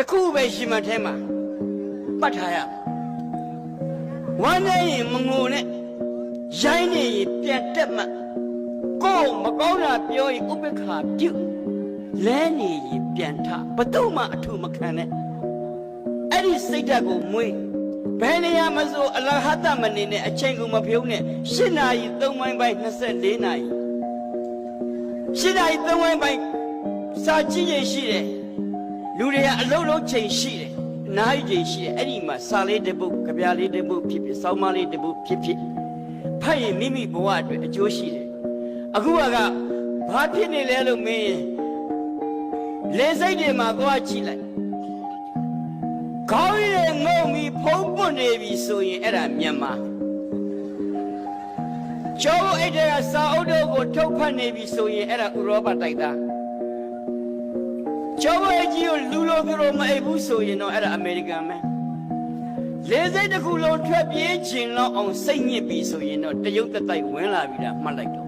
တစ်ခုပဲရှင်မထဲမှာပတ်ထားရဝမ်းနေရင်မငိုနဲ့ရိုင်းနေရင်ပြန်တက်မှကိုယ်မကောင်းတာပြောရင်ဥပ္ပခါပြုတ်လဲနေရင်ပြန်ထဘသူမှအထူမခံနဲ့အဲ့ဒီစိတ်ဓာတ်ကိုမွေးဘယ်နေရာမဆိုအလဟတမနေနဲ့အချိန်ကိုမဖြုံးနဲ့၈နာရီ၃ပိုင်းပိုင်း24နာရီ၈နာရီ၃ပိုင်းပိုင်းစာကြည့်ရင်ရှိတယ် လူတွေကအလုံးလုံးချိန်ရှိတယ်အနားယူချိန်ရှိတယ်အဲ့ဒီမှာစာလေးတစ်ပုဒ်ကြပြားလေးတစ်ပုဒ်ဖြစ်ဖြစ်စောင်းမလေးတစ်ပုဒ်ဖြစ်ဖြစ်ဖတ်ရင်မိမိဘဝအတွက်အကျိုးရှိတယ်အခုကဘာဖြစ်နေလဲလို့မင်းရင်လေစိတ်တွေမှာသွားကြည့်လိုက်ခေါင်းရည်ငုံပြီးဖုံးပွန့်နေပြီဆိုရင်အဲ့ဒါမြန်မာကျောင်းအိတ်တဲ့စာအုပ်တို့ကိုထုတ်ဖတ်နေပြီဆိုရင်အဲ့ဒါဥရောပတိုက်သား ကျောင်းအိတ်ကြီးကိုလူလိုသူလိုမအိပ်ဘူးဆိုရင်တော့အဲ့ဒါအမေရိကန်ပဲလေးစိတ်တစ်ခုလုံးထွက်ပြေးခြင်းလောက်အောင်စိတ်ညစ်ပြီဆိုရင်တော့တရုတ်သက်တိုက်ဝင်လာပြီလားမှတ်လိုက်တော့